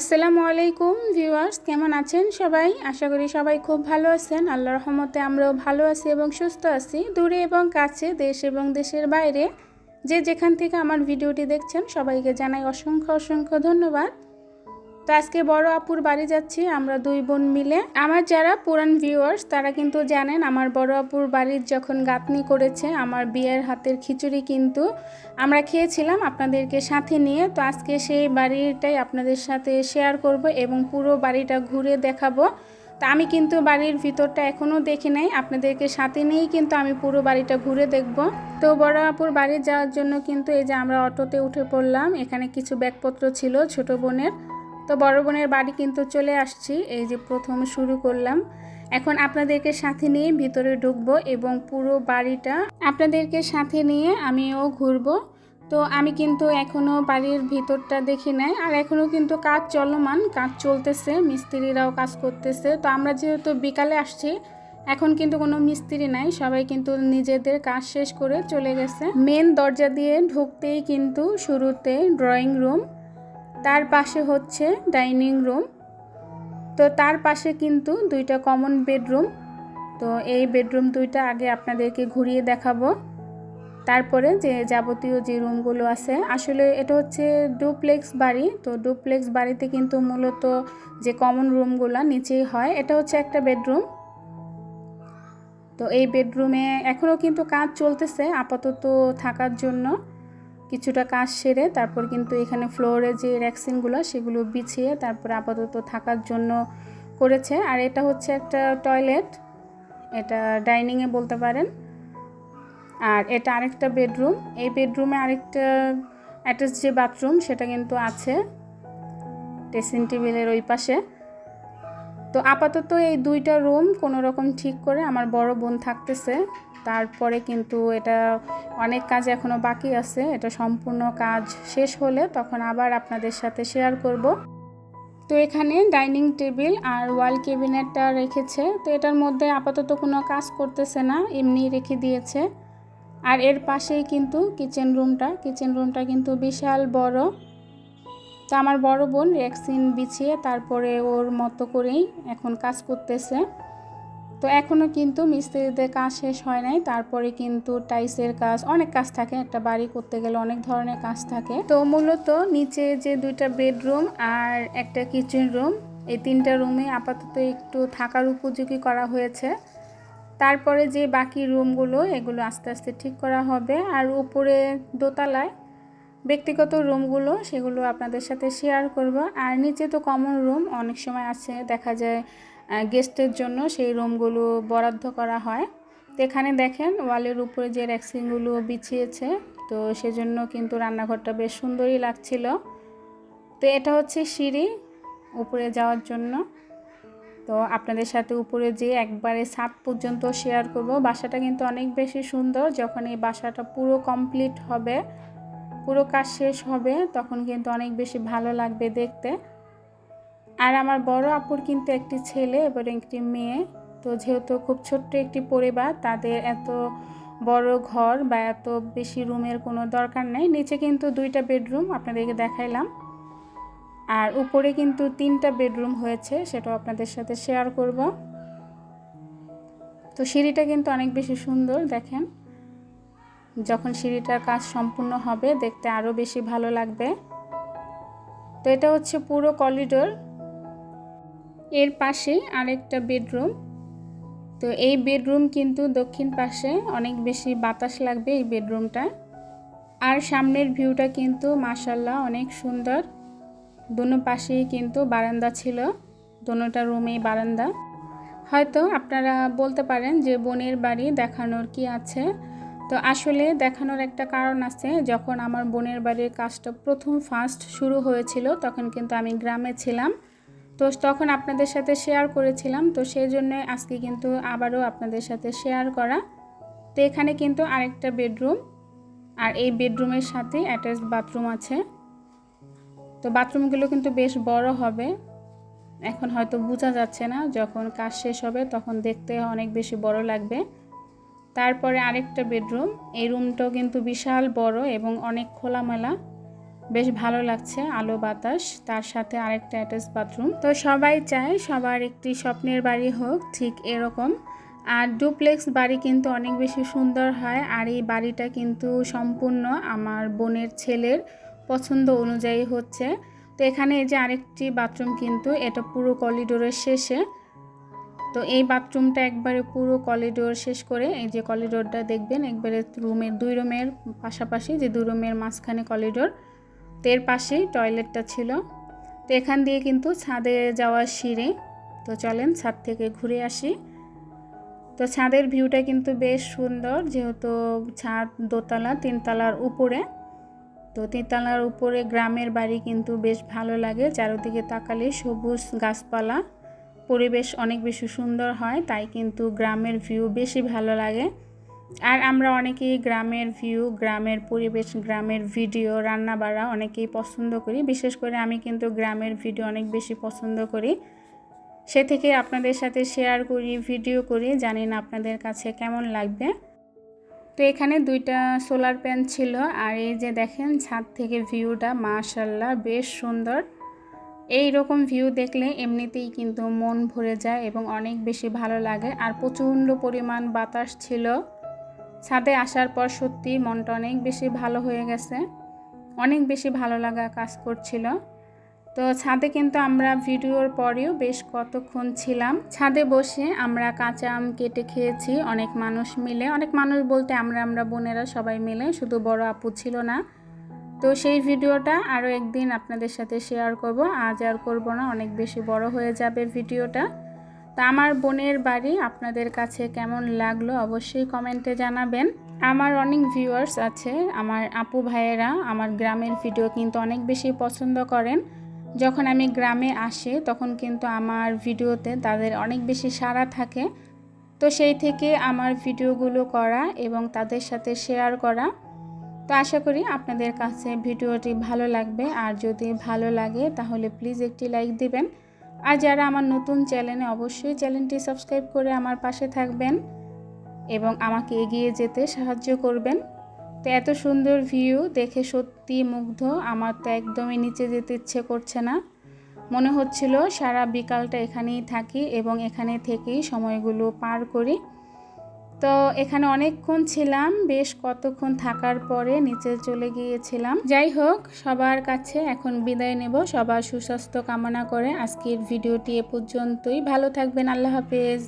আসসালামু আলাইকুম ভিউয়ার্স, কেমন আছেন সবাই? আশা করি সবাই খুব ভালো আছেন। আল্লাহর রহমতে আমরাও ভালো আছি এবং সুস্থ আছি। দূরে এবং কাছে, দেশ এবং দেশের বাইরে যে যেখান থেকে আমার ভিডিওটি দেখছেন, সবাইকে জানাই অসংখ্য অসংখ্য ধন্যবাদ। তো আজকে বড় আপুর বাড়ি যাচ্ছি, আমরা দুই বোন মিলে। আমার যারা পুরান ভিউয়ার্স তারা কিন্তু জানেন আমার বড় আপুর বাড়ির যখন গাঁথনি করেছে, আমার বিয়ের হাতের খিচুড়ি কিন্তু আমরা খেয়েছিলাম আপনাদেরকে সাথে নিয়ে। তো আজকে সেই বাড়িটাই আপনাদের সাথে শেয়ার করব এবং পুরো বাড়িটা ঘুরে দেখাবো। তা আমি কিন্তু বাড়ির ভিতরটা এখনও দেখি নাই, আপনাদেরকে সাথে নিয়েই কিন্তু আমি পুরো বাড়িটা ঘুরে দেখব। তো বড় আপুর বাড়ি যাওয়ার জন্য কিন্তু এই যে আমরা অটোতে উঠে পড়লাম, এখানে কিছু ব্যাগপত্র ছিল ছোট বোনের। তো বড় বোনের বাড়ি কিন্তু চলে আসছি, এই যে প্রথম শুরু করলাম। এখন আপনাদেরকে সাথে নিয়ে ভিতরে ঢুকবো এবং পুরো বাড়িটা আপনাদেরকে সাথে নিয়ে আমিও ঘুরবো। তো আমি কিন্তু এখনও বাড়ির ভিতরটা দেখি নাই, আর এখনও কিন্তু কাজ চলমান, কাজ চলতেছে, মিস্ত্রিরাও কাজ করতেছে। তো আমরা যেহেতু বিকালে আসছি, এখন কিন্তু কোনো মিস্ত্রি নাই, সবাই কিন্তু নিজেদের কাজ শেষ করে চলে গেছে। মেন দরজা দিয়ে ঢুকতেই কিন্তু শুরুতে ড্রয়িং রুম তার পাশে হচ্ছে ডাইনিং রুম। তো তার পাশে কিন্তু দুইটা কমন বেডরুম। তো এই বেডরুম দুইটা আগে আপনাদেরকে ঘুরিয়ে দেখাবো। তারপরে যে যাবতীয় যে রুমগুলো আছে, আসলে এটা হচ্ছে ডুপ্লেক্স বাড়ি। তো ডুপ্লেক্স বাড়িতে কিন্তু মূলত যে কমন রুমগুলো নিচেই হয়, এটা হচ্ছে একটা বেডরুম। তো এই বেডরুমে এখনও কিন্তু কাজ চলতেছে আপাতত থাকার জন্য। কিছুটা কাজ সেরে তারপর কিন্তু এখানে ফ্লোরে যে র্যাক্সিনগুলো সেগুলো বিছিয়ে তারপর আপাতত থাকার জন্য করেছে। আর এটা হচ্ছে একটা টয়লেট এটা ডাইনিংয়ে বলতে পারেন। আর এটা আরেকটা বেডরুম এই বেডরুমে আরেকটা অ্যাটাচ যে বাথরুম সেটা কিন্তু আছে ড্রেসিং টেবিলের ওই পাশে। তো আপাতত এই দুইটা রুম কোনো রকম ঠিক করে আমার বড় বোন থাকতেছে। তারপরে কিন্তু এটা অনেক কাজ এখনও বাকি আছে, এটা সম্পূর্ণ কাজ শেষ হলে তখন আবার আপনাদের সাথে শেয়ার করব। তো এখানে ডাইনিং টেবিল আর ওয়াল ক্যাবিনেটটা রেখেছে, তো এটার মধ্যে আপাতত কোনো কাজ করতেছে না এমনি রেখে দিয়েছে। আর এর পাশেই কিন্তু কিচেন রুমটা কিচেন রুমটা কিন্তু বিশাল বড়। তো আমার বড় বোন রেক্সিন বিছিয়ে তারপরে ওর মতো করেই এখন কাজ করতেছে। তো এখনও কিন্তু মিস্ত্রিদের কাজ শেষ হয় নাই। তারপরে কিন্তু টাইসের কাজ, অনেক কাজ থাকে। একটা বাড়ি করতে গেলে অনেক ধরনের কাজ থাকে। তো মূলত নিচে যে দুইটা বেডরুম আর একটা কিচেন রুম, এই তিনটা রুমে আপাতত একটু থাকার উপযোগী করা হয়েছে। তারপরে যে বাকি রুমগুলো, এগুলো আস্তে আস্তে ঠিক করা হবে। আর উপরে দোতলায় ব্যক্তিগত রুমগুলো, সেগুলো আপনাদের সাথে শেয়ার করব। আর নিচে তো কমন রুম, অনেক সময় আছে, দেখা যায় গেস্টের জন্য সেই রুমগুলো বরাদ্দ করা হয়। তো এখানে দেখেন ওয়ালের উপরে যে র্যাক্সিংগুলো বিছিয়েছে, তো সেজন্য কিন্তু রান্নাঘরটা বেশ সুন্দরই লাগছিল। তো এটা হচ্ছে সিঁড়ি উপরে যাওয়ার জন্য। তো আপনাদের সাথে উপরে যে একবারে সাত পর্যন্ত শেয়ার করব। বাসাটা কিন্তু অনেক বেশি সুন্দর, যখন এই বাসাটা পুরো কমপ্লিট হবে, পুরো কাজ শেষ হবে, তখন কিন্তু অনেক বেশি ভালো লাগবে দেখতে। আর আমার বড় আপুর কিন্তু একটি ছেলে এবং একটি মেয়ে। তো যেহেতু খুব ছোট্ট একটি পরিবার, তাদের এত বড় ঘর বা এত বেশি রুমের কোনো দরকার নেই। নিচে কিন্তু দুইটা বেডরুম আপনাদেরকে দেখাইলাম। আর উপরে কিন্তু তিনটা বেডরুম হয়েছে, সেটাও আপনাদের সাথে শেয়ার করব। তো সিঁড়িটা কিন্তু অনেক বেশি সুন্দর, দেখেন। যখন সিঁড়িটার কাজ সম্পূর্ণ হবে, দেখতে আরও বেশি ভালো লাগবে। তো এটা হচ্ছে পুরো করিডোর। এর পাশে আরেকটা বেডরুম। তো এই বেডরুম কিন্তু দক্ষিণ পাশে অনেক বেশি বাতাস লাগবে এই বেডরুমটা। আর সামনের ভিউটা কিন্তু মাসাল্লাহ অনেক সুন্দর। দুনো পাশেই কিন্তু বারান্দা ছিল, দুনোটা রুমেই বারান্দা। হয়তো আপনারা বলতে পারেন যে বোনের বাড়ি দেখানোর কি আছে? তো আসলে দেখানোর একটা কারণ আছে, যখন আমার বোনের বাড়ির কাজটা প্রথম ফার্স্ট শুরু হয়েছিল, তখন কিন্তু আমি গ্রামে ছিলাম। তো তখন আপনাদের সাথে শেয়ার করেছিলাম, তো সেই জন্য আজকে কিন্তু আবারও আপনাদের সাথে শেয়ার করা। তো এখানে কিন্তু আরেকটা বেডরুম আর এই বেডরুমের সাথে অ্যাটাচ বাথরুম আছে। তো বাথরুমগুলো কিন্তু বেশ বড় হবে। এখন হয়তো বোঝা যাচ্ছে না, যখন কাজ শেষ হবে তখন দেখতে অনেক বেশি বড় লাগবে। তারপরে আরেকটা বেডরুম এই রুমটাও কিন্তু বিশাল বড় এবং অনেক খোলামেলা। বেশ ভালো লাগছে আলো বাতাস, তার সাথে আরেকটা অ্যাটাচ বাথরুম তো সবাই চায় সবার একটি স্বপ্নের বাড়ি হোক, ঠিক এরকম। আর ডুপ্লেক্স বাড়ি কিন্তু অনেক বেশি সুন্দর হয়, আর এই বাড়িটা কিন্তু সম্পূর্ণ আমার বোনের ছেলের পছন্দ অনুযায়ী হচ্ছে। তো এখানে এই যে আরেকটি বাথরুম কিন্তু, এটা পুরো করিডোরের শেষে। তো এই বাথরুমটা একবারে পুরো করিডোর শেষ করে, এই যে করিডোরটা দেখবেন, একবারে রুমের দুই রুমের পাশাপাশি যে দুই রুমের মাঝখানে করিডোর তো এর পাশেই টয়লেটটা ছিল। তো এখান দিয়ে কিন্তু ছাদে যাওয়ার সিঁড়ি। তো চলেন ছাদ থেকে ঘুরে আসি। তো ছাদের ভিউটা কিন্তু বেশ সুন্দর, যেহেতু ছাদ দোতলা, তিনতলার উপরে। তো তিনতলার উপরে গ্রামের বাড়ি কিন্তু বেশ ভালো লাগে। চারিদিকে তাকালে সবুজ গাছপালা, পরিবেশ অনেক বেশি সুন্দর হয়, তাই কিন্তু গ্রামের ভিউ বেশি ভালো লাগে। আর আমরা অনেকেই গ্রামের ভিউ গ্রামের পরিবেশ, গ্রামের ভিডিও রান্না বাড়া অনেকেই পছন্দ করি। বিশেষ করে আমি কিন্তু গ্রামের ভিডিও অনেক বেশি পছন্দ করি। সে থেকে আপনাদের সাথে শেয়ার করি ভিডিও করি, জানি না আপনাদের কাছে কেমন লাগবে। তো এখানে দুইটা সোলার প্যান ছিল আর এই যে দেখেন ছাদ থেকে ভিউটা মাশাল্লাহ বেশ সুন্দর। এই রকম ভিউ দেখলে এমনিতেই কিন্তু মন ভরে যায় এবং অনেক বেশি ভালো লাগে। আর প্রচণ্ড পরিমাণ বাতাস ছিল। ছাদে আসার পর সত্যি মনটা অনেক বেশি ভালো হয়ে গেছে। অনেক বেশি ভালো লাগা কাজ করছিল। তো ছাদে কিন্তু আমরা ভিডিওর পরেও বেশ কতক্ষণ ছিলাম। ছাদে বসে আমরা কাঁচা আম কেটে খেয়েছি, অনেক মানুষ মিলে। অনেক মানুষ বলতে আমরা আমরা বোনেরা সবাই মিলে, শুধু বড় আপু ছিল না। তো সেই ভিডিওটা আরও একদিন আপনাদের সাথে শেয়ার করব। আজ আর করব না, অনেক বেশি বড় হয়ে যাবে ভিডিওটা। তা আমার বোনের বাড়ি আপনাদের কাছে কেমন লাগল অবশ্যই কমেন্টে জানাবেন। আমার অনেক ভিউয়ার্স আছে, আমার আপু ভাইয়েরা, আমার গ্রামের ভিডিও কিন্তু অনেক বেশি পছন্দ করেন। যখন আমি গ্রামে আসি, তখন কিন্তু আমার ভিডিওতে তাদের অনেক বেশি সাড়া থাকে। তো সেই থেকে আমার ভিডিওগুলো করা এবং তাদের সাথে শেয়ার করা। তো আশা করি আপনাদের কাছে ভিডিওটি ভালো লাগবে। আর যদি ভালো লাগে, তাহলে প্লিজ একটি লাইক দিবেন। আর যারা আমার নতুন চ্যানেলে অবশ্যই চ্যানেলটি সাবস্ক্রাইব করে আমার পাশে থাকবেন এবং আমাকে এগিয়ে যেতে সাহায্য করবেন। তো এত সুন্দর ভিউ দেখে সত্যি মুগ্ধ, আমার তো একদমই নিচে যেতে ইচ্ছে করছে না। মনে হচ্ছিল সারা বিকালটা এখানেই থাকি এবং এখানে থেকেই সময়গুলো পার করি। তো এখানে অনেকক্ষণ ছিলাম, বেশ কতক্ষণ থাকার পরে নিচে চলে গিয়েছিলাম। যাই হোক, সবার কাছে এখন বিদায় নেব। সবার সুস্বাস্থ্য কামনা করে আজকের ভিডিওটি এ পর্যন্তই। ভালো থাকবেন, আল্লাহ হাফেজ।